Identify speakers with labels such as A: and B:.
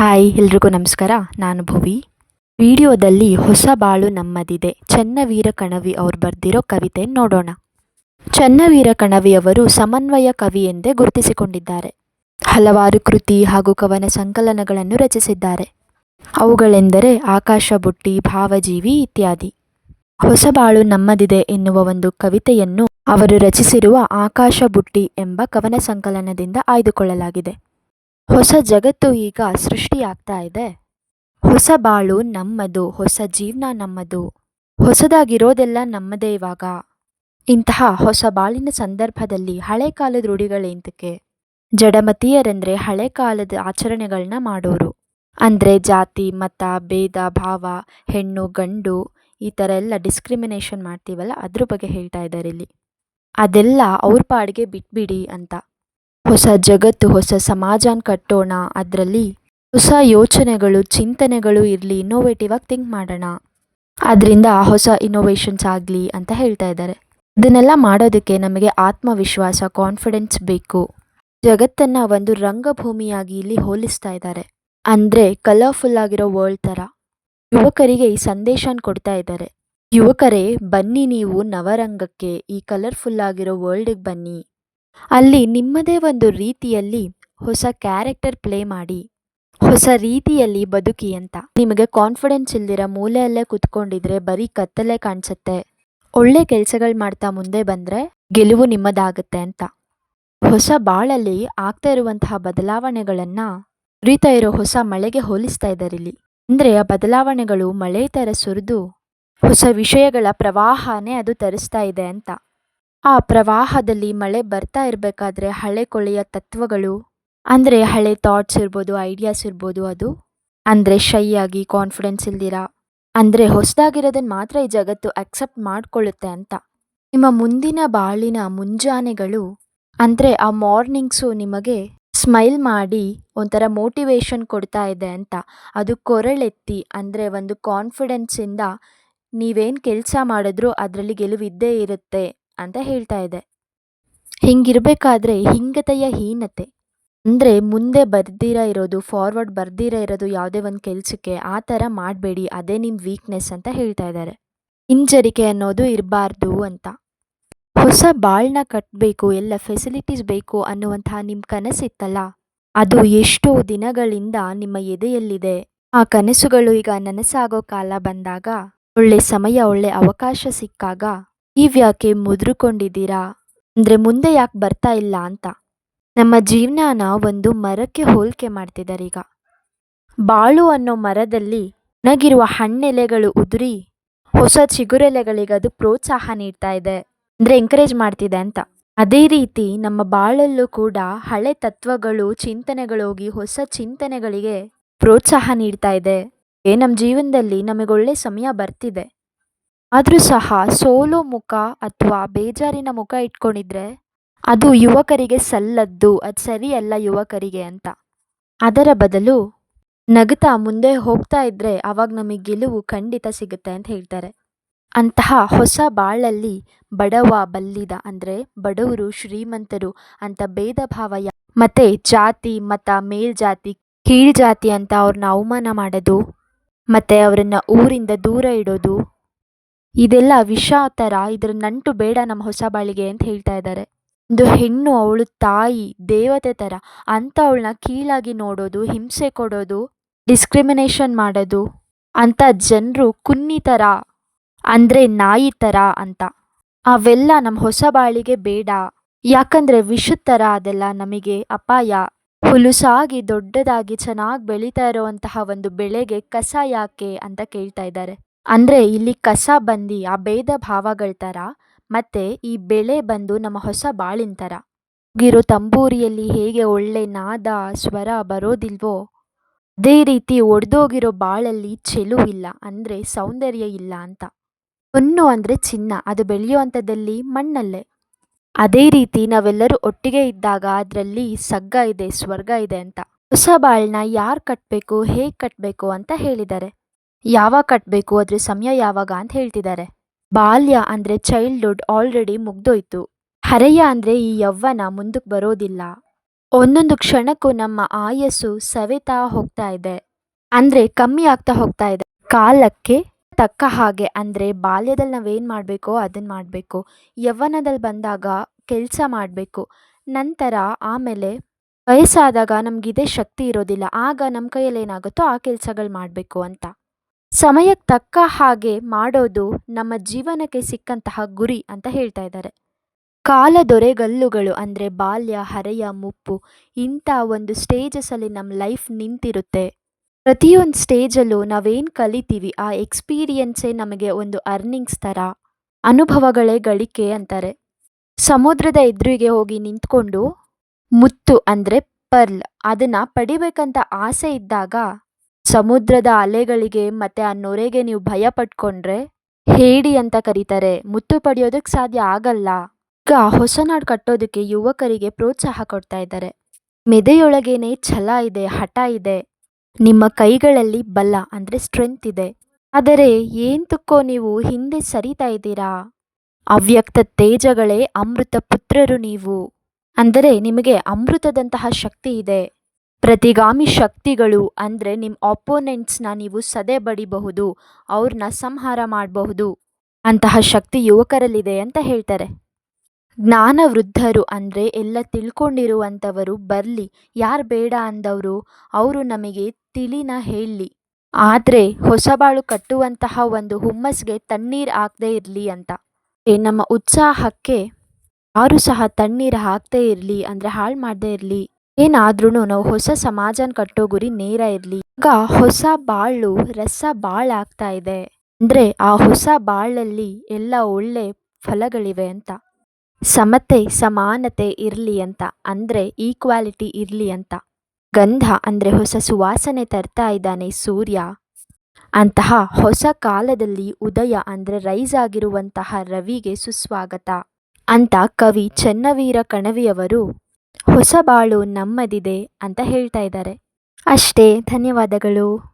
A: Hi, ಎಲ್ರಿಗೂ ನಮಸ್ಕಾರ. ನಾನು ಭುವಿ. ವಿಡಿಯೋದಲ್ಲಿ ಹೊಸ ಬಾಳು ನಮ್ಮದಿದೆ. ಚನ್ನವೀರ ಕಣವಿ ಅವರು ಬರೆದಿರೋ ಕವಿತೆ ನೋಡೋಣ. ಚನ್ನವೀರ ಕಣವಿಯವರು ಸಮನ್ವಯ ಕವಿ ಎಂದೇ ಗುರುತಿಸಿಕೊಂಡಿದ್ದಾರೆ. ಹಲವಾರು ಕೃತಿ ಹಾಗೂ ಕವನ ಸಂಕಲನಗಳನ್ನು ರಚಿಸಿದ್ದಾರೆ. ಅವುಗಳೆಂದರೆ ಆಕಾಶ ಬುಟ್ಟಿ, ಭಾವಜೀವಿ ಇತ್ಯಾದಿ. ಹೊಸ ಬಾಳು ನಮ್ಮದಿದೆ ಎನ್ನುವ ಒಂದು ಕವಿತೆಯನ್ನು ಅವರು ರಚಿಸಿರುವ ಆಕಾಶ ಬುಟ್ಟಿ ಎಂಬ ಕವನ ಸಂಕಲನದಿಂದ ಆಯ್ದುಕೊಳ್ಳಲಾಗಿದೆ. ಹೊಸ ಜಗತ್ತು ಈಗ ಸೃಷ್ಟಿಯಾಗ್ತಾ ಇದೆ. ಹೊಸ ಬಾಳು ನಮ್ಮದು, ಹೊಸ ಜೀವನ ನಮ್ಮದು. ಹೊಸದಾಗಿರೋದೆಲ್ಲ ನಮ್ಮದೇ ಇವಾಗ. ಇಂತಹ ಹೊಸ ಬಾಳಿನ ಸಂದರ್ಭದಲ್ಲಿ ಹಳೆ ಕಾಲದ ರೂಢಿಗಳೇಂತಕ್ಕೆ ಜಡಮತೀಯರೆಂದರೆ ಹಳೆ ಕಾಲದ ಆಚರಣೆಗಳನ್ನ ಮಾಡೋರು. ಅಂದರೆ ಜಾತಿ, ಮತ, ಭೇದ, ಭಾವ, ಹೆಣ್ಣು, ಗಂಡು ಈ ಥರ ಎಲ್ಲ ಡಿಸ್ಕ್ರಿಮಿನೇಷನ್ ಮಾಡ್ತೀವಲ್ಲ, ಅದ್ರ ಬಗ್ಗೆ ಹೇಳ್ತಾ ಇದ್ದಾರೆ ಇಲ್ಲಿ. ಅದೆಲ್ಲ ಅವ್ರ ಪಾಡಿಗೆ ಬಿಟ್ಬಿಡಿ ಅಂತ. ಹೊಸ ಜಗತ್ತು, ಹೊಸ ಸಮಾಜನ ಕಟ್ಟೋಣ. ಅದರಲ್ಲಿ ಹೊಸ ಯೋಚನೆಗಳು, ಚಿಂತನೆಗಳು ಇರಲಿ ಇನ್ನೋವೇಟಿವ್ ಆಗಿ ಥಿಂಕ್ ಮಾಡೋಣ. ಅದರಿಂದ ಹೊಸ ಇನ್ನೋವೇಷನ್ಸ್ ಆಗಲಿ ಅಂತ ಹೇಳ್ತಾ ಇದ್ದಾರೆ. ಇದನ್ನೆಲ್ಲ ಮಾಡೋದಕ್ಕೆ ನಮಗೆ ಆತ್ಮವಿಶ್ವಾಸ ಕಾನ್ಫಿಡೆನ್ಸ್ ಬೇಕು. ಜಗತ್ತನ್ನು ಒಂದು ರಂಗಭೂಮಿಯಾಗಿ ಇಲ್ಲಿ ಹೋಲಿಸ್ತಾ ಇದ್ದಾರೆ. ಅಂದರೆ ಕಲರ್ಫುಲ್ ಆಗಿರೋ ವರ್ಲ್ಡ್ ಥರ ಯುವಕರಿಗೆ ಈ ಸಂದೇಶನ ಕೊಡ್ತಾ ಇದ್ದಾರೆ. ಯುವಕರೇ, ಬನ್ನಿ ನೀವು ನವರಂಗಕ್ಕೆ, ಈ ಕಲರ್ಫುಲ್ ಆಗಿರೋ ವರ್ಲ್ಡಿಗೆ ಬನ್ನಿ. ಅಲ್ಲಿ ನಿಮ್ಮದೇ ಒಂದು ರೀತಿಯಲ್ಲಿ ಹೊಸ ಕ್ಯಾರೆಕ್ಟರ್ ಪ್ಲೇ ಮಾಡಿ, ಹೊಸ ರೀತಿಯಲ್ಲಿ ಬದುಕಿ ಅಂತ. ನಿಮಗೆ ಕಾನ್ಫಿಡೆನ್ಸ್ ಇಲ್ದಿರ ಮೂಲೆಯಲ್ಲೇ ಕುತ್ಕೊಂಡಿದ್ರೆ ಬರೀ ಕತ್ತಲೆ ಕಾಣಿಸುತ್ತೆ. ಒಳ್ಳೆ ಕೆಲಸಗಳು ಮಾಡ್ತಾ ಮುಂದೆ ಬಂದರೆ ಗೆಲುವು ನಿಮ್ಮದಾಗುತ್ತೆ ಅಂತ. ಹೊಸ ಬಾಳಲ್ಲಿ ಆಗ್ತಾ ಇರುವಂತಹ ಬದಲಾವಣೆಗಳನ್ನು ಸುರಿತಾ ಇರೋ ಹೊಸ ಮಳೆಗೆ ಹೋಲಿಸ್ತಾ ಇದ್ದಾರೆ ಇಲ್ಲಿ. ಅಂದರೆ ಆ ಬದಲಾವಣೆಗಳು ಮಳೆ ಥರ ಸುರಿದು ಹೊಸ ವಿಷಯಗಳ ಪ್ರವಾಹನೇ ಅದು ತರಿಸ್ತಾ ಇದೆ ಅಂತ. ಆ ಪ್ರವಾಹದಲ್ಲಿ ಮಳೆ ಬರ್ತಾ ಇರಬೇಕಾದ್ರೆ ಹಳೆ ಕೊಳೆಯ ತತ್ವಗಳು, ಅಂದರೆ ಹಳೆ ಥಾಟ್ಸ್ ಇರ್ಬೋದು ಐಡಿಯಾಸ್ ಇರ್ಬೋದು ಅದು. ಅಂದರೆ ಶೈ ಆಗಿ ಕಾನ್ಫಿಡೆನ್ಸ್ ಇಲ್ದಿರ? ಅಂದರೆ ಹೊಸದಾಗಿರೋದನ್ನು ಮಾತ್ರ ಈ ಜಗತ್ತು ಅಕ್ಸೆಪ್ಟ್ ಮಾಡಿಕೊಳ್ಳುತ್ತೆ ಅಂತ. ನಿಮ್ಮ ಮುಂದಿನ ಬಾಳಿನ ಮುಂಜಾನೆಗಳು, ಅಂದರೆ ಆ ಮಾರ್ನಿಂಗ್ಸು ನಿಮಗೆ ಸ್ಮೈಲ್ ಮಾಡಿ ಒಂಥರ ಮೋಟಿವೇಶನ್ ಕೊಡ್ತಾ ಇದೆ ಅಂತ. ಅದು ಕೊರಳೆತ್ತಿ, ಅಂದರೆ ಒಂದು ಕಾನ್ಫಿಡೆನ್ಸಿಂದ ನೀವೇನು ಕೆಲಸ ಮಾಡಿದ್ರೂ ಅದರಲ್ಲಿ ಗೆಲುವಿದ್ದೇ ಇರುತ್ತೆ. ಅಂತ ಹೇಳ್ತಾ ಇದೆ. ಹಿಂಗಿರಬೇಕಾದ್ರೆ ಹಿಂಗತೆಯ ಹೀನತೆ. ಅಂದರೆ ಮುಂದೆ ಬರ್ದಿರ ಇರೋದು ಫಾರ್ವರ್ಡ್ ಬರ್ದಿರ ಇರೋದು ಯಾವುದೇ ಒಂದು ಕೆಲಸಕ್ಕೆ ಆ ಥರ ಮಾಡಬೇಡಿ, ಅದೇ ನಿಮ್ಮ ವೀಕ್ನೆಸ್ ಅಂತ ಹೇಳ್ತಾ ಇದ್ದಾರೆ. ಹಿಂಜರಿಕೆ ಅನ್ನೋದು ಇರಬಾರ್ದು ಅಂತ. ಹೊಸ ಬಾಳನ್ನ ಕಟ್ಟಬೇಕು ಎಲ್ಲ ಫೆಸಿಲಿಟೀಸ್ ಬೇಕು ಅನ್ನುವಂತಹ ನಿಮ್ಮ ಕನಸಿತ್ತಲ್ಲ ಅದು ಎಷ್ಟೋ ದಿನಗಳಿಂದ ನಿಮ್ಮ ಎದೆಯಲ್ಲಿದೆ. ಆ ಕನಸುಗಳು ಈಗ ನನಸಾಗೋ ಕಾಲ ಬಂದಾಗ, ಒಳ್ಳೆ ಸಮಯ, ಒಳ್ಳೆ ಅವಕಾಶ ಸಿಕ್ಕಾಗ ನೀವ್ಯಾಕೆ ಮುದ್ರುಕೊಂಡಿದ್ದೀರಾ? ಅಂದರೆ ಮುಂದೆ ಯಾಕೆ ಬರ್ತಾ ಇಲ್ಲ ಅಂತ. ನಮ್ಮ ಜೀವನಾನ ಒಂದು ಮರಕ್ಕೆ ಹೋಲಿಕೆ ಮಾಡ್ತಿದ್ದಾರೆ ಈಗ ಬಾಳು ಅನ್ನೋ ಮರದಲ್ಲಿ ಒಣಗಿರುವ ಹಣ್ಣೆಲೆಗಳು ಉದುರಿ ಹೊಸ ಚಿಗುರೆಲೆಗಳಿಗೆ ಅದು ಪ್ರೋತ್ಸಾಹ ನೀಡ್ತಾ ಇದೆ, ಅಂದರೆ ಎಂಕರೇಜ್ ಮಾಡ್ತಿದೆ ಅಂತ. ಅದೇ ರೀತಿ ನಮ್ಮ ಬಾಳಲ್ಲೂ ಕೂಡ ಹಳೆ ತತ್ವಗಳು ಚಿಂತನೆಗಳು ಹೋಗಿ ಹೊಸ ಚಿಂತನೆಗಳಿಗೆ ಪ್ರೋತ್ಸಾಹ ನೀಡ್ತಾ ಇದೆ. ಏ ನಮ್ಮ ಜೀವನದಲ್ಲಿ ನಮಗೆ ಒಳ್ಳೆ ಸಮಯ ಬರ್ತಿದೆ. ಆದರೂ ಸಹ ಸೋಲು ಮುಖ ಅಥವಾ ಬೇಜಾರಿನ ಮುಖ ಇಟ್ಕೊಂಡಿದ್ರೆ ಅದು ಯುವಕರಿಗೆ ಸಲ್ಲದ್ದು, ಅದು ಸರಿಯಲ್ಲ ಯುವಕರಿಗೆ ಅಂತ. ಅದರ ಬದಲು ನಗುತ್ತಾ ಮುಂದೆ ಹೋಗ್ತಾ ಇದ್ದರೆ ಅವಾಗ ನಮಗೆ ಗೆಲುವು ಖಂಡಿತ ಸಿಗುತ್ತೆ ಅಂತ ಹೇಳ್ತಾರೆ. ಅಂತಹ ಹೊಸ ಬಾಳಲ್ಲಿ ಬಡವ ಬಲ್ಲಿದ ಅಂದರೆ ಬಡವರು ಶ್ರೀಮಂತರು ಅಂತ ಭೇದ ಭಾವ ಯಾ ಮತ್ತು ಜಾತಿ, ಮತ, ಮೇಲ್ಜಾತಿ, ಕೀಳ್ಜಾತಿ ಅಂತ ಅವ್ರನ್ನ ಅವಮಾನ ಮಾಡೋದು, ಮತ್ತು ಅವರನ್ನು ಊರಿಂದ ದೂರ ಇಡೋದು ಇದೆಲ್ಲ ವಿಷ ಥರ ಇದ್ರ ನಂಟು ಬೇಡ ನಮ್ಮ ಹೊಸ ಬಾಳಿಗೆ ಅಂತ ಹೇಳ್ತಾ ಇದ್ದಾರೆ. ಒಂದು ಹೆಣ್ಣು, ಅವಳು ತಾಯಿ, ದೇವತೆ ಥರ ಅಂಥವಳನ್ನ ಕೀಳಾಗಿ ನೋಡೋದು, ಹಿಂಸೆ ಕೊಡೋದು ಡಿಸ್ಕ್ರಿಮಿನೇಷನ್ ಮಾಡೋದು ಅಂಥ ಜನರು ಕುನ್ನಿ ಥರ ಅಂದರೆ ನಾಯಿ ಥರ ಅಂತ. ಅವೆಲ್ಲ ನಮ್ಮ ಹೊಸ ಬಾಳಿಗೆ ಬೇಡ. ಯಾಕಂದರೆ ವಿಷದ ಥರ ಅದೆಲ್ಲ ನಮಗೆ ಅಪಾಯ. ಹುಲುಸಾಗಿ, ದೊಡ್ಡದಾಗಿ, ಚೆನ್ನಾಗಿ ಬೆಳೀತಾ ಇರುವಂತಹ ಒಂದು ಬೆಳೆಗೆ ಕಸ ಯಾಕೆ ಅಂತ ಕೇಳ್ತಾ ಇದ್ದಾರೆ. ಅಂದರೆ ಇಲ್ಲಿ ಕಸ ಬಂದು ಆ ಭೇದ ಭಾವಗಳ ಥರ ಮತ್ತು ಈ ಬೆಳೆ ಬಂದು ನಮ್ಮ ಹೊಸ ಬಾಳಿನ ಥರ ಹೋಗಿರೋ ತಂಬೂರಿಯಲ್ಲಿ ಹೇಗೆ ಒಳ್ಳೆ ನಾದ ಸ್ವರ ಬರೋದಿಲ್ವೋ, ಅದೇ ರೀತಿ ಒಡೆದೋಗಿರೋ ಬಾಳಲ್ಲಿ ಚೆಲುವಿಲ್ಲ ಅಂದರೆ ಸೌಂದರ್ಯ ಇಲ್ಲ ಅಂತ. ಹೊನ್ನು ಅಂದರೆ ಚಿನ್ನ, ಅದು ಬೆಳೆಯುವಂಥದ್ದಲ್ಲಿ ಮಣ್ಣಲ್ಲೇ. ಅದೇ ರೀತಿ ನಾವೆಲ್ಲರೂ ಒಟ್ಟಿಗೆ ಇದ್ದಾಗ ಅದರಲ್ಲಿ ಸಗ್ಗ ಇದೆ, ಸ್ವರ್ಗ ಇದೆ ಅಂತ. ಹೊಸ ಬಾಳನ್ನ ಯಾರು ಕಟ್ಟಬೇಕು ಹೇಗೆ ಕಟ್ಟಬೇಕು ಅಂತ ಹೇಳಿದ್ದಾರೆ. ಯಾವಾಗ ಕಟ್ಟಬೇಕು ಅದ್ರ ಸಮಯ ಯಾವಾಗ ಅಂತ ಹೇಳ್ತಿದ್ದಾರೆ. ಬಾಲ್ಯ ಅಂದರೆ ಚೈಲ್ಡ್ಹುಡ್ ಆಲ್ರೆಡಿ ಮುಗ್ದೋಯ್ತು. ಹರೆಯ ಅಂದರೆ ಈ ಯೌವ್ವನ ಮುಂದಕ್ಕೆ ಬರೋದಿಲ್ಲ. ಒಂದೊಂದು ಕ್ಷಣಕ್ಕೂ ನಮ್ಮ ಆಯಸ್ಸು ಸವೆತಾ ಹೋಗ್ತಾ ಇದೆ. ಅಂದರೆ ಕಮ್ಮಿ ಆಗ್ತಾ ಹೋಗ್ತಾ ಇದೆ. ಕಾಲಕ್ಕೆ ತಕ್ಕ ಹಾಗೆ ಅಂದರೆ ಬಾಲ್ಯದಲ್ಲಿ ನಾವೇನು ಮಾಡಬೇಕೋ ಅದನ್ನು ಮಾಡಬೇಕು. ಯೌವನದಲ್ಲಿ ಬಂದಾಗ ಕೆಲಸ ಮಾಡಬೇಕು. ನಂತರ ಆಮೇಲೆ ವಯಸ್ಸಾದಾಗ ನಮಗಿದೇ ಶಕ್ತಿ ಇರೋದಿಲ್ಲ. ಆಗ ನಮ್ಮ ಕೈಯಲ್ಲಿ ಏನಾಗುತ್ತೋ ಆ ಕೆಲಸಗಳು ಮಾಡಬೇಕು ಅಂತ. ಸಮಯಕ್ಕೆ ತಕ್ಕ ಹಾಗೆ ಮಾಡೋದು ನಮ್ಮ ಜೀವನಕ್ಕೆ ಸಿಕ್ಕಂತಹ ಗುರಿ ಅಂತ ಹೇಳ್ತಾ ಇದ್ದಾರೆ. ಕಾಲದೊರೆಗಲ್ಲುಗಳು ಅಂದರೆ ಬಾಲ್ಯ, ಹರೆಯ, ಮುಪ್ಪು ಇಂಥ ಒಂದು ಸ್ಟೇಜಸಲ್ಲಿ ನಮ್ಮ ಲೈಫ್ ನಿಂತಿರುತ್ತೆ. ಪ್ರತಿಯೊಂದು ಸ್ಟೇಜಲ್ಲೂ ನಾವೇನು ಕಲಿತೀವಿ ಆ ಎಕ್ಸ್ಪೀರಿಯನ್ಸೇ ನಮಗೆ ಒಂದು ಅರ್ನಿಂಗ್ಸ್ ಥರ ಅನುಭವಗಳೇ ಗಳಿಕೆ ಅಂತಾರೆ. ಸಮುದ್ರದ ಎದುರಿಗೆ ಹೋಗಿ ನಿಂತ್ಕೊಂಡು ಮುತ್ತು ಅಂದರೆ ಪರ್ಲ್ ಅದನ್ನು ಪಡಿಬೇಕಂತ ಆಸೆ ಇದ್ದಾಗ ಸಮುದ್ರದ ಅಲೆಗಳಿಗೆ ಮತ್ತೆ ಆ ನೊರೆಗೆ ನೀವು ಭಯ ಪಟ್ಕೊಂಡ್ರೆ ಹೇಡಿ ಅಂತ ಕರೀತಾರೆ. ಮುತ್ತು ಪಡೆಯೋದಕ್ಕೆ ಸಾಧ್ಯ ಆಗಲ್ಲ. ಈಗ ಹೊಸನಾಡು ಕಟ್ಟೋದಕ್ಕೆ ಯುವಕರಿಗೆ ಪ್ರೋತ್ಸಾಹ ಕೊಡ್ತಾ ಇದ್ದಾರೆ. ಮೆದೆಯೊಳಗೇನೆ ಛಲ ಇದೆ, ಹಠ ಇದೆ. ನಿಮ್ಮ ಕೈಗಳಲ್ಲಿ ಬಲ ಅಂದರೆ ಸ್ಟ್ರೆಂತ್ ಇದೆ. ಆದರೆ ಏಂತಕ್ಕೋ ನೀವು ಹಿಂದೆ ಸರಿತಾ ಇದ್ದೀರಾ? ಅವ್ಯಕ್ತ ತೇಜಗಳೇ ಅಮೃತ ಪುತ್ರರು ನೀವು. ಅಂದರೆ ನಿಮಗೆ ಅಮೃತದಂತಹ ಶಕ್ತಿ ಇದೆ. ಪ್ರತಿಗಾಮಿ ಶಕ್ತಿಗಳು ಅಂದರೆ ನಿಮ್ಮ ಆಪೋನೆಂಟ್ಸ್ನ ನೀವು ಸದೆ ಬಡಿಬಹುದು ಅವ್ರನ್ನ ಸಂಹಾರ ಮಾಡಬಹುದು. ಅಂತಹ ಶಕ್ತಿ ಯುವಕರಲ್ಲಿದೆ ಅಂತ ಹೇಳ್ತಾರೆ. ಜ್ಞಾನ ವೃದ್ಧರು ಅಂದರೆ ಎಲ್ಲ ತಿಳ್ಕೊಂಡಿರುವಂಥವರು ಬರಲಿ, ಯಾರು ಬೇಡ ಅಂದವರು ಅವರು ನಮಗೆ ತಿಳಿನ ಹೇಳಲಿ. ಆದರೆ ಹೊಸಬಾಳು ಕಟ್ಟುವಂತಹ ಒಂದು ಹುಮ್ಮಸ್ಗೆ ತಣ್ಣೀರು ಹಾಕದೇ ಇರಲಿ ಅಂತ. ನಮ್ಮ ಉತ್ಸಾಹಕ್ಕೆ ಯಾರು ಸಹ ತಣ್ಣೀರು ಹಾಕದೇ ಇರಲಿ ಅಂದರೆ ಹಾಳು ಮಾಡದೇ ಇರಲಿ. ಏನಾದ್ರೂ ನಾವು ಹೊಸ ಸಮಾಜನ ಕಟ್ಟೋ ಗುರಿ ನೇರ ಇರಲಿ. ಈಗ ಹೊಸ ಬಾಳು ರಸ ಬಾಳಾಗ್ತಾ ಇದೆ. ಅಂದರೆ ಆ ಹೊಸ ಬಾಳಲ್ಲಿ ಎಲ್ಲ ಒಳ್ಳೆ ಫಲಗಳಿವೆ ಅಂತ. ಸಮತೆ, ಸಮಾನತೆ ಇರಲಿ ಅಂತ. ಅಂದರೆ ಈಕ್ವಾಲಿಟಿ ಇರಲಿ ಅಂತ. ಗಂಧ ಅಂದರೆ ಹೊಸ ಸುವಾಸನೆ ತರ್ತಾ ಇದ್ದಾನೆ ಸೂರ್ಯ. ಅಂತಹ ಹೊಸ ಕಾಲದಲ್ಲಿ ಉದಯ ಅಂದರೆ ರೈಸ್ ಆಗಿರುವಂತಹ ರವಿಗೆ ಸುಸ್ವಾಗತ. ಅಂತ ಕವಿ ಚೆನ್ನವೀರ ಕಣವಿಯವರು ಹೊಸ ಬಾಳು ನಮ್ಮದಿದೆ ಅಂತ ಹೇಳ್ತಾ ಇದ್ದಾರೆ. ಅಷ್ಟೇ ಧನ್ಯವಾದಗಳು.